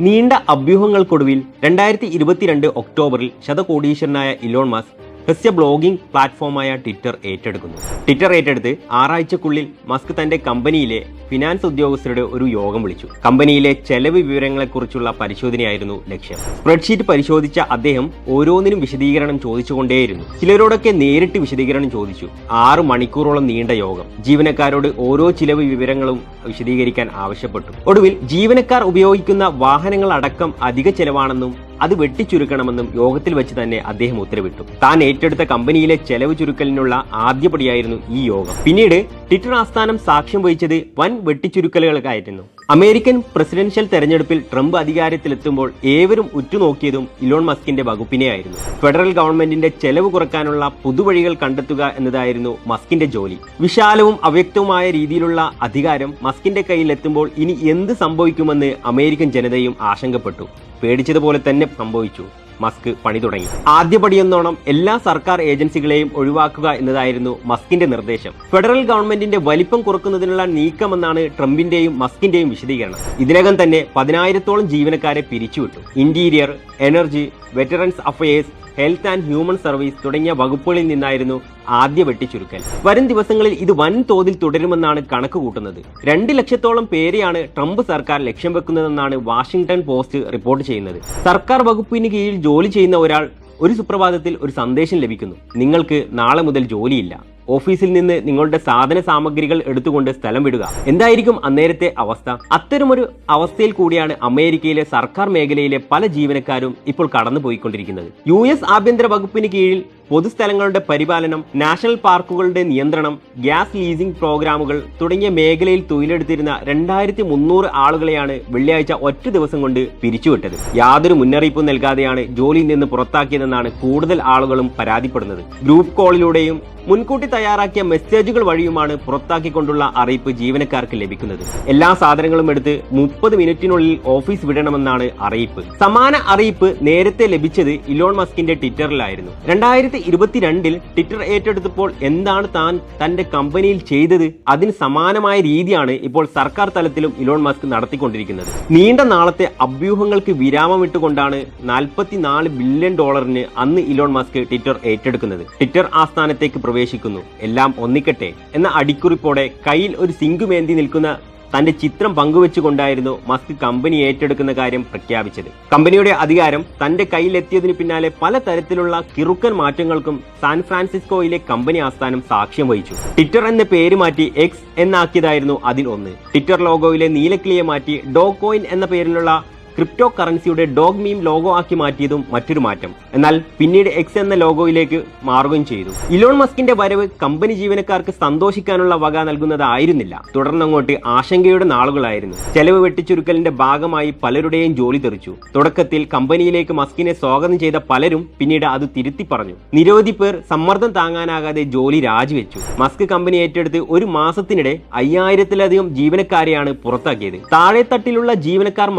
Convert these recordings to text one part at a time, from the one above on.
നീണ്ട അഭ്യൂഹങ്ങൾക്കൊടുവിൽ രണ്ടായിരത്തി ഇരുപത്തിരണ്ട് ഒക്ടോബറിൽ ശതകോടീശ്വരനായ ഇലോൺ മസ്ക് ഹ്രസ്യ ബ്ലോഗിംഗ് പ്ലാറ്റ്ഫോമായ ട്വിറ്റർ ഏറ്റെടുക്കുന്നു. ട്വിറ്റർ ഏറ്റെടുത്ത് ആറാഴ്ചക്കുള്ളിൽ മസ്ക് തന്റെ കമ്പനിയിലെ ഫിനാൻസ് ഉദ്യോഗസ്ഥരുടെ ഒരു യോഗം വിളിച്ചു. കമ്പനിയിലെ ചെലവ് വിവരങ്ങളെക്കുറിച്ചുള്ള പരിശോധനയായിരുന്നു ലക്ഷ്യം. സ്പ്രെഡ്ഷീറ്റ് പരിശോധിച്ച അദ്ദേഹം ഓരോന്നിനും വിശദീകരണം ചോദിച്ചുകൊണ്ടേയിരുന്നു. ചിലരോടൊക്കെ നേരിട്ട് വിശദീകരണം ചോദിച്ചു. ആറ് മണിക്കൂറോളം നീണ്ട യോഗം. ജീവനക്കാരോട് ഓരോ ചിലവ് വിവരങ്ങളും വിശദീകരിക്കാൻ ആവശ്യപ്പെട്ടു. ഒടുവിൽ ജീവനക്കാർ ഉപയോഗിക്കുന്ന വാഹനങ്ങൾ അടക്കം അധിക ചെലവാണെന്നും അത് വെട്ടിച്ചുരുക്കണമെന്നും യോഗത്തിൽ വെച്ച് തന്നെ അദ്ദേഹം ഉത്തരവിട്ടു. താൻ ഏറ്റെടുത്ത കമ്പനിയിലെ ചെലവ് ചുരുക്കലിനുള്ള ആദ്യപടിയായിരുന്നു ഈ യോഗം. പിന്നീട് ട്വിറ്റർ ആസ്ഥാനം സാക്ഷ്യം വഹിച്ചത് വൻ വെട്ടിച്ചുരുക്കലുകൾക്കായിരുന്നു. അമേരിക്കൻ പ്രസിഡൻഷ്യൽ തെരഞ്ഞെടുപ്പിൽ ട്രംപ് അധികാരത്തിലെത്തുമ്പോൾ ഏവരും ഉറ്റുനോക്കിയതും ഇലോൺ മസ്കിന്റെ വകുപ്പിനെയായിരുന്നു. ഫെഡറൽ ഗവൺമെന്റിന്റെ ചെലവ് കുറക്കാനുള്ള പുതുവഴികൾ കണ്ടെത്തുക എന്നതായിരുന്നു മസ്കിന്റെ ജോലി. വിശാലവും അവ്യക്തവുമായ രീതിയിലുള്ള അധികാരം മസ്കിന്റെ കയ്യിൽ എത്തുമ്പോൾ ഇനി എന്ത് സംഭവിക്കുമെന്ന് അമേരിക്കൻ ജനതയും ആശങ്കപ്പെട്ടു. പേടിച്ചതുപോലെ തന്നെ സംഭവിച്ചു. മസ്ക് പണി തുടങ്ങി. ആദ്യപടിയെന്നോണം എല്ലാ സർക്കാർ ഏജൻസികളെയും ഒഴിവാക്കുക എന്നതായിരുന്നു മസ്കിന്റെ നിർദ്ദേശം. ഫെഡറൽ ഗവൺമെന്റിന്റെ വലിപ്പം കുറക്കുന്നതിനുള്ള നീക്കമെന്നാണ് ട്രംപിന്റെയും മസ്കിന്റെയും വിശദീകരണം. ഇതിനകം തന്നെ പതിനായിരത്തോളം ജീവനക്കാരെ പിരിച്ചുവിട്ടു. Interior energy veterans affairs health and human service തുടങ്ങിയ വകുപ്പുകളിൽ നിന്നായിരുന്നു ആദ്യ വെട്ടിച്ചുരുക്കൽ. വരും ദിവസങ്ങളിൽ ഇത് വൻ തോതിൽ തുടരുമെന്നാണ് കണക്ക് കൂട്ടുന്നത്. രണ്ട് ലക്ഷത്തോളം പേരെയാണ് ട്രംപ് സർക്കാർ ലക്ഷ്യം വെക്കുന്നതെന്നാണ് വാഷിംഗ്ടൺ പോസ്റ്റ് റിപ്പോർട്ട് ചെയ്യുന്നത്. സർക്കാർ വകുപ്പിന് കീഴിൽ ജോലി ചെയ്യുന്ന ഒരാൾ ഒരു സുപ്രഭാതത്തിൽ ഒരു സന്ദേശം ലഭിക്കുന്നു. നിങ്ങൾക്ക് നാളെ മുതൽ ജോലിയില്ല. ഓഫീസിൽ നിന്ന് നിങ്ങളുടെ സാധന സാമഗ്രികൾ എടുത്തുകൊണ്ട് സ്ഥലം വിടുക. എന്തായിരിക്കും അന്നേരത്തെ അവസ്ഥ? അത്തരമൊരു അവസ്ഥയിൽ കൂടിയാണ് അമേരിക്കയിലെ സർക്കാർ മേഖലയിലെ പല ജീവനക്കാരും ഇപ്പോൾ കടന്നുപോയിക്കൊണ്ടിരിക്കുന്നത്. യു എസ് ആഭ്യന്തര വകുപ്പിന് കീഴിൽ പൊതുസ്ഥലങ്ങളുടെ പരിപാലനം നാഷണൽ പാർക്കുകളുടെ നിയന്ത്രണം ഗ്യാസ് ലീസിംഗ് പ്രോഗ്രാമുകൾ തുടങ്ങിയ മേഖലയിൽ തൊഴിലെടുത്തിരുന്ന രണ്ടായിരത്തി മുന്നൂറ് ആളുകളെയാണ് വെള്ളിയാഴ്ച ഒറ്റ ദിവസം കൊണ്ട് പിരിച്ചുവിട്ടത്. യാതൊരു മുന്നറിയിപ്പും നൽകാതെയാണ് ജോലിയിൽ നിന്ന് പുറത്താക്കിയതെന്നാണ് കൂടുതൽ ആളുകളും പരാതിപ്പെടുന്നത്. ഗ്രൂപ്പ് കോളിലൂടെയും മുൻകൂട്ടി തയ്യാറാക്കിയ മെസ്സേജുകൾ വഴിയുമാണ് പുറത്താക്കിക്കൊണ്ടുള്ള അറിയിപ്പ് ജീവനക്കാർക്ക് ലഭിക്കുന്നത്. എല്ലാ സാധനങ്ങളും എടുത്ത് മുപ്പത് മിനിറ്റിനുള്ളിൽ ഓഫീസ് വിടണമെന്നാണ് അറിയിപ്പ്. സമാന അറിയിപ്പ് നേരത്തെ ലഭിച്ചത് ഇലോൺ മസ്കിന്റെ ട്വിറ്ററിലായിരുന്നു. രണ്ടായിരത്തി ഇരുപത്തിരണ്ടിൽ ട്വിറ്റർ ഏറ്റെടുത്തപ്പോൾ എന്താണ് താൻ തന്റെ കമ്പനിയിൽ ചെയ്തത്? അതിന് സമാനമായ രീതിയാണ് ഇപ്പോൾ സർക്കാർ തലത്തിലും ഇലോൺ മസ്ക് നടത്തിക്കൊണ്ടിരിക്കുന്നത്. നീണ്ട നാളത്തെ അഭ്യൂഹങ്ങൾക്ക് വിരാമമിട്ടുകൊണ്ടാണ് നാൽപ്പത്തിനാല് ബില്യൺ ഡോളറിന് അന്ന് ഇലോൺ മസ്ക് ട്വിറ്റർ ഏറ്റെടുക്കുന്നത്. ട്വിറ്റർ ആസ്ഥാനത്തേക്ക് പ്രവേശിക്കുന്നു. എല്ലാം ഒന്നിക്കട്ടെ എന്ന അടിക്കുറിപ്പോടെ കയ്യിൽ ഒരു സിങ്കുമേന്തി നിൽക്കുന്ന തന്റെ ചിത്രം പങ്കുവെച്ചുകൊണ്ടായിരുന്നു മസ്ക് കമ്പനി ഏറ്റെടുക്കുന്ന കാര്യം പ്രഖ്യാപിച്ചത്. കമ്പനിയുടെ അധികാരം തന്റെ കയ്യിലെത്തിയതിന് പിന്നാലെ പല തരത്തിലുള്ള കിറുക്കൻ മാറ്റങ്ങൾക്കും സാൻ ഫ്രാൻസിസ്കോയിലെ കമ്പനി ആസ്ഥാനം സാക്ഷ്യം വഹിച്ചു. ട്വിറ്റർ എന്ന പേര് മാറ്റി എക്സ് എന്നാക്കിയതായിരുന്നു അതിൽ ഒന്ന്. ട്വിറ്റർ ലോഗോയിലെ നീലക്കിളിയെ മാറ്റി ഡോ കോയിൻ എന്ന പേരിലുള്ള ക്രിപ്റ്റോ കറൻസിയുടെ ഡോഗ് മീം ലോഗോ ആക്കി മാറ്റിയതും മറ്റൊരു മാറ്റം. എന്നാൽ പിന്നീട് എക്സ് എന്ന ലോഗോയിലേക്ക് മാറുകയും ചെയ്തു. ഇലോൺ മസ്കിന്റെ വരവ് കമ്പനി ജീവനക്കാർക്ക് സന്തോഷിക്കാനുള്ള വക നൽകുന്നതായിരുന്നില്ല. തുടർന്നങ്ങോട്ട് ആശങ്കയുടെ നാളുകളായിരുന്നു. ചെലവ് വെട്ടിച്ചുരുക്കലിന്റെ ഭാഗമായി പലരുടെയും ജോലി തെറിച്ചു. തുടക്കത്തിൽ കമ്പനിയിലേക്ക് മസ്കിനെ സ്വാഗതം ചെയ്ത പലരും പിന്നീട് അത് തിരുത്തി പറഞ്ഞു. നിരവധി പേർ സമ്മർദ്ദം താങ്ങാനാകാതെ ജോലി രാജിവെച്ചു. മസ്ക് കമ്പനി ഏറ്റെടുത്ത് ഒരു മാസത്തിനിടെ അയ്യായിരത്തിലധികം ജീവനക്കാരെയാണ് പുറത്താക്കിയത്. താഴെത്തട്ടിലുള്ള ജീവനക്കാർ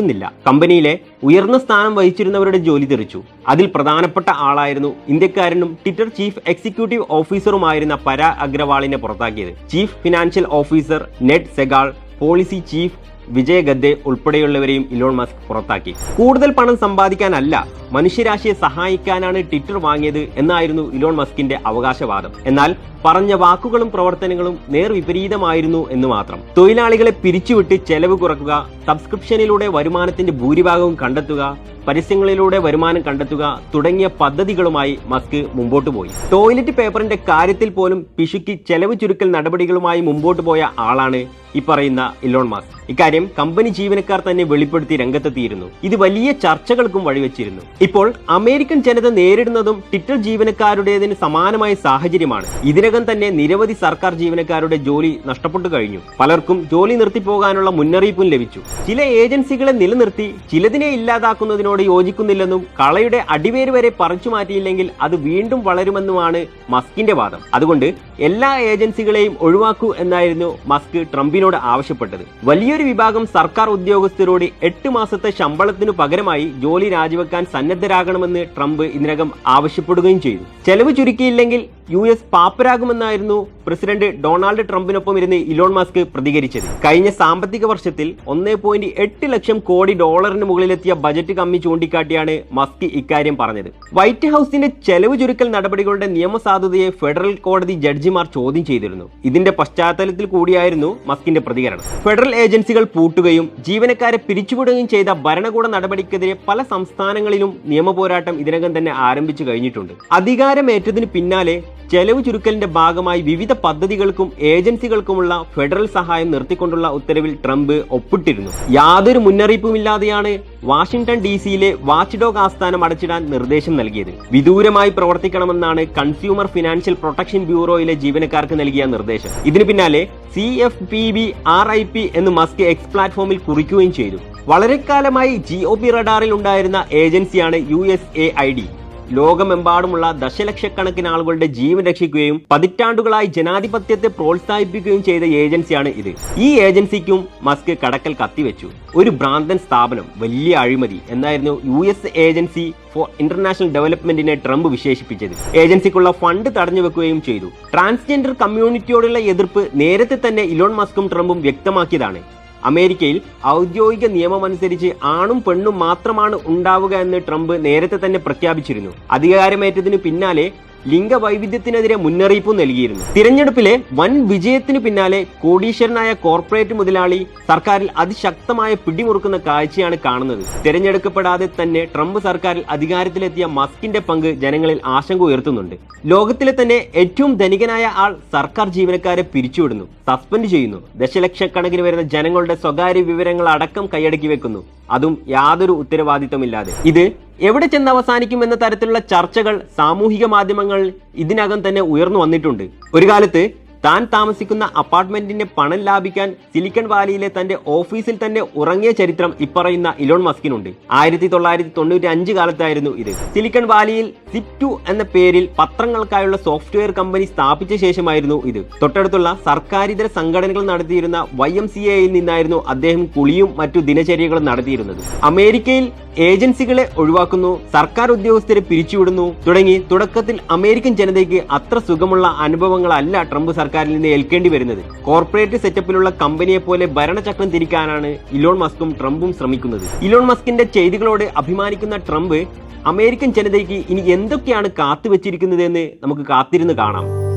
മാത്രമായിരുന്നില്ല കമ്പനിയിലെ ഉയർന്ന സ്ഥാനം വഹിച്ചിരുന്നവരുടെ ജോലി തെറിച്ചു. അതിൽ പ്രധാനപ്പെട്ട ആളായിരുന്നു ഇന്ത്യക്കാരനും ട്വിറ്റർ ചീഫ് എക്സിക്യൂട്ടീവ് ഓഫീസറുമായിരുന്ന പര അഗ്രവാളിനെ പുറത്താക്കിയത്. Chief financial officer Ned Segal policy chief Vijay Gadde ഉൾപ്പെടെയുള്ളവരെയും Elon Musk പുറത്താക്കി. കൂടുതൽ പണം സമ്പാദിക്കാനല്ല മനുഷ്യരാശിയെ സഹായിക്കാനാണ് ട്വിറ്റർ വാങ്ങിയത് എന്നായിരുന്നു ഇലോൺ മസ്കിന്റെ അവകാശവാദം. എന്നാൽ പറഞ്ഞ വാക്കുകളും പ്രവർത്തനങ്ങളും നേർവിപരീതമായിരുന്നു എന്ന് മാത്രം. തൊഴിലാളികളെ പിരിച്ചുവിട്ട് ചെലവ് കുറക്കുക സബ്സ്ക്രിപ്ഷനിലൂടെ വരുമാനത്തിന്റെ ഭൂരിഭാഗവും കണ്ടെത്തുക പരസ്യങ്ങളിലൂടെ വരുമാനം കണ്ടെത്തുക തുടങ്ങിയ പദ്ധതികളുമായി മസ്ക് മുമ്പോട്ട് പോയി. ടോയ്ലറ്റ് പേപ്പറിന്റെ കാര്യത്തിൽ പോലും പിശുക്കി ചെലവ് ചുരുക്കൽ നടപടികളുമായി മുമ്പോട്ട് പോയ ആളാണ് ഈ പറയുന്ന ഇലോൺ മസ്ക്. ഇക്കാര്യം കമ്പനി ജീവനക്കാർ തന്നെ വെളിപ്പെടുത്തി രംഗത്തെത്തിയിരുന്നു. ഇത് വലിയ ചർച്ചകൾക്കും വഴിവെച്ചിരുന്നു. ഇപ്പോൾ അമേരിക്കൻ ജനത നേരിടുന്നതും ട്വിറ്റർ ജീവനക്കാരുടേതിന് സമാനമായ സാഹചര്യമാണ്. ഇതിനകം തന്നെ നിരവധി സർക്കാർ ജീവനക്കാരുടെ ജോലി നഷ്ടപ്പെട്ടു കഴിഞ്ഞു. പലർക്കും ജോലി നിർത്തിപ്പോകാനുള്ള മുന്നറിയിപ്പും ലഭിച്ചു. ചില ഏജൻസികളെ നിലനിർത്തി ചിലതിനെ ഇല്ലാതാക്കുന്നതിനോട് യോജിക്കുന്നില്ലെന്നും കളയുടെ അടിവേര് വരെ പറിച്ചു മാറ്റിയില്ലെങ്കിൽ അത് വീണ്ടും വളരുമെന്നുമാണ് മസ്കിന്റെ വാദം. അതുകൊണ്ട് എല്ലാ ഏജൻസികളെയും ഒഴിവാക്കൂ എന്നായിരുന്നു മസ്ക് ട്രംപിനോട് ആവശ്യപ്പെട്ടത്. വലിയൊരു വിഭാഗം വിഭാഗം സർക്കാർ ഉദ്യോഗസ്ഥരോട് എട്ട് മാസത്തെ ശമ്പളത്തിനു പകരമായി ജോലി രാജിവെക്കാൻ സന്നദ്ധരാകണമെന്ന് ട്രംപ് ഇതിനകം ആവശ്യപ്പെടുകയും ചെയ്തു. ചെലവ് ചുരുക്കിയില്ലെങ്കിൽ യു എസ് പാപ്പരാകുമെന്നായിരുന്നു പ്രസിഡന്റ് ഡൊണാൾഡ് ട്രംപിനൊപ്പം ഇരുന്ന് ഇലോൺ മാസ്ക് പ്രതികരിച്ചത്. കഴിഞ്ഞ സാമ്പത്തിക വർഷത്തിൽ ഒന്നേ പോയിന്റ് എട്ട് ലക്ഷം കോടി ഡോളറിന് മുകളിലെത്തിയ ബജറ്റ് കമ്മി ചൂണ്ടിക്കാട്ടിയാണ് മസ്ക് ഇക്കാര്യം പറഞ്ഞത്. വൈറ്റ് ഹൌസിന്റെ ചെലവ് ചുരുക്കൽ നടപടികളുടെ നിയമസാധുതയെ ഫെഡറൽ കോടതി ജഡ്ജിമാർ ചോദ്യം ചെയ്തിരുന്നു. ഇതിന്റെ പശ്ചാത്തലത്തിൽ കൂടിയായിരുന്നു മസ്കിന്റെ പ്രതികരണം. ഫെഡറൽ ഏജൻസികൾ പൂട്ടുകയും ജീവനക്കാരെ പിരിച്ചുവിടുകയും ചെയ്ത ഭരണകൂട നടപടിക്കെതിരെ പല സംസ്ഥാനങ്ങളിലും നിയമപോരാട്ടം ഇതിനകം തന്നെ ആരംഭിച്ചു കഴിഞ്ഞിട്ടുണ്ട്. അധികാരമേറ്റതിന് പിന്നാലെ ചെലവ് ചുരുക്കലിന്റെ ഭാഗമായി വിവിധ പദ്ധതികൾക്കും ഏജൻസികൾക്കുമുള്ള ഫെഡറൽ സഹായം നിർത്തിക്കൊണ്ടുള്ള ഉത്തരവിൽ ട്രംപ് ഒപ്പിട്ടിരുന്നു. യാതൊരു മുന്നറിയിപ്പുമില്ലാതെയാണ് വാഷിംഗ്ടൺ ഡി സിയിലെ വാച്ച് ഡോഗ് ആസ്ഥാനം അടച്ചിടാൻ നിർദ്ദേശം നൽകിയത്. വിദൂരമായി പ്രവർത്തിക്കണമെന്നാണ് കൺസ്യൂമർ ഫിനാൻഷ്യൽ പ്രൊട്ടക്ഷൻ ബ്യൂറോയിലെ ജീവനക്കാർക്ക് നൽകിയ നിർദ്ദേശം. ഇതിന് പിന്നാലെ C F P B R I P എന്ന് മസ്ക് എക്സ് പ്ലാറ്റ്ഫോമിൽ കുറിക്കുകയും ചെയ്തു. വളരെക്കാലമായി ജി പി റഡാറിൽ ഉണ്ടായിരുന്ന ഏജൻസിയാണ് U S A I D. ലോകമെമ്പാടുമുള്ള ദശലക്ഷക്കണക്കിന് ആളുകളുടെ ജീവൻ രക്ഷിക്കുകയും പതിറ്റാണ്ടുകളായി ജനാധിപത്യത്തെ പ്രോത്സാഹിപ്പിക്കുകയും ചെയ്ത ഏജൻസിയാണ് ഇത്. ഈ ഏജൻസിക്കും മസ്ക് കടക്കൽ കത്തിവെച്ചു. ഒരു ഭ്രാന്തൻ സ്ഥാപനം വലിയ അഴിമതി എന്നായിരുന്നു U S agency for international ഡെവലപ്മെന്റിനെ Trump വിശേഷിപ്പിച്ചത്. ഏജൻസിക്കുള്ള ഫണ്ട് തടഞ്ഞു വെക്കുകയും ചെയ്തു. ട്രാൻസ്ജെൻഡർ കമ്മ്യൂണിറ്റിയോടുള്ള എതിർപ്പ് നേരത്തെ തന്നെ ഇലോൺ മസ്കും ട്രംപും വ്യക്തമാക്കിയതാണ്. അമേരിക്കയിൽ ഔദ്യോഗിക നിയമമനുസരിച്ച് ആണും പെണ്ണും മാത്രമാണ് ഉണ്ടാവുക എന്ന് ട്രംപ് നേരത്തെ തന്നെ പ്രഖ്യാപിച്ചിരുന്നു. അധികാരമേറ്റതിനു പിന്നാലെ ലിംഗവൈവിധ്യത്തിനെതിരെ മുന്നറിയിപ്പും നൽകിയിരുന്നു. തിരഞ്ഞെടുപ്പിലെ വൻ വിജയത്തിനു പിന്നാലെ കോടീശ്വരനായ കോർപ്പറേറ്റ് മുതലാളി സർക്കാരിൽ അതിശക്തമായ പിടിമുറുക്കുന്ന കാഴ്ചയാണ് കാണുന്നത്. തിരഞ്ഞെടുക്കപ്പെടാതെ തന്നെ ട്രംപ് സർക്കാരിൽ അധികാരത്തിലെത്തിയ മസ്കിന്റെ പങ്ക് ജനങ്ങളിൽ ആശങ്ക ഉയർത്തുന്നുണ്ട്. ലോകത്തിലെ തന്നെ ഏറ്റവും ധനികനായ ആൾ സർക്കാർ ജീവനക്കാരെ പിരിച്ചുവിടുന്നു സസ്പെൻഡ് ചെയ്യുന്നു ദശലക്ഷക്കണക്കിന് വരുന്ന ജനങ്ങളുടെ സ്വകാര്യ വിവരങ്ങൾ അടക്കം കൈയടക്കി വെക്കുന്നു. അതും യാതൊരു ഉത്തരവാദിത്തമില്ലാതെ ഇത് എവിടെ ചെന്ന് അവസാനിക്കും എന്ന തരത്തിലുള്ള ചർച്ചകൾ സാമൂഹിക മാധ്യമങ്ങൾ ഇതിനകം തന്നെ ഉയർന്നു വന്നിട്ടുണ്ട്. ഒരു കാലത്ത് താൻ താമസിക്കുന്ന അപ്പാർട്ട്മെന്റിന്റെ പണം ലാഭിക്കാൻ സിലിക്കൺ വാലിയിലെ തന്റെ ഓഫീസിൽ തന്നെ ഉറങ്ങിയ ചരിത്രം ഇപ്പറയുന്ന ഇലോൺ മസ്കിനുണ്ട്. ആയിരത്തി തൊള്ളായിരത്തി തൊണ്ണൂറ്റി അഞ്ച് കാലത്തായിരുന്നു ഇത്. സിലിക്കൺ വാലിയിൽ സിപ് ടു എന്ന പേരിൽ പത്രങ്ങൾക്കായുള്ള സോഫ്റ്റ്വെയർ കമ്പനി സ്ഥാപിച്ച ശേഷമായിരുന്നു ഇത്. തൊട്ടടുത്തുള്ള സർക്കാരിതര സംഘടനകൾ നടത്തിയിരുന്ന വൈ എം സി എയിൽ നിന്നായിരുന്നു അദ്ദേഹം കുളിയും മറ്റു ദിനചര്യകളും നടത്തിയിരുന്നത്. അമേരിക്കയിൽ ഏജൻസികളെ ഒഴിവാക്കുന്നു സർക്കാർ ഉദ്യോഗസ്ഥരെ പിരിച്ചുവിടുന്നു. തുടങ്ങി തുടക്കത്തിൽ അമേരിക്കൻ ജനതയ്ക്ക് അത്ര സുഖമുള്ള അനുഭവങ്ങളല്ല ട്രംപ് സർക്കാരിൽ നിന്ന് ഏൽക്കേണ്ടി വരുന്നത്. കോർപ്പറേറ്റ് സെറ്റപ്പിലുള്ള കമ്പനിയെ പോലെ ഭരണചക്രം തിരിക്കാനാണ് ഇലോൺ മസ്കും ട്രംപും ശ്രമിക്കുന്നത്. ഇലോൺ മസ്കിന്റെ ചെയ്തികളോട് അഭിമാനിക്കുന്ന ട്രംപ് അമേരിക്കൻ ജനതയ്ക്ക് ഇനി എന്തൊക്കെയാണ് കാത്തുവെച്ചിരിക്കുന്നതെന്ന് നമുക്ക് കാത്തിരുന്ന് കാണാം.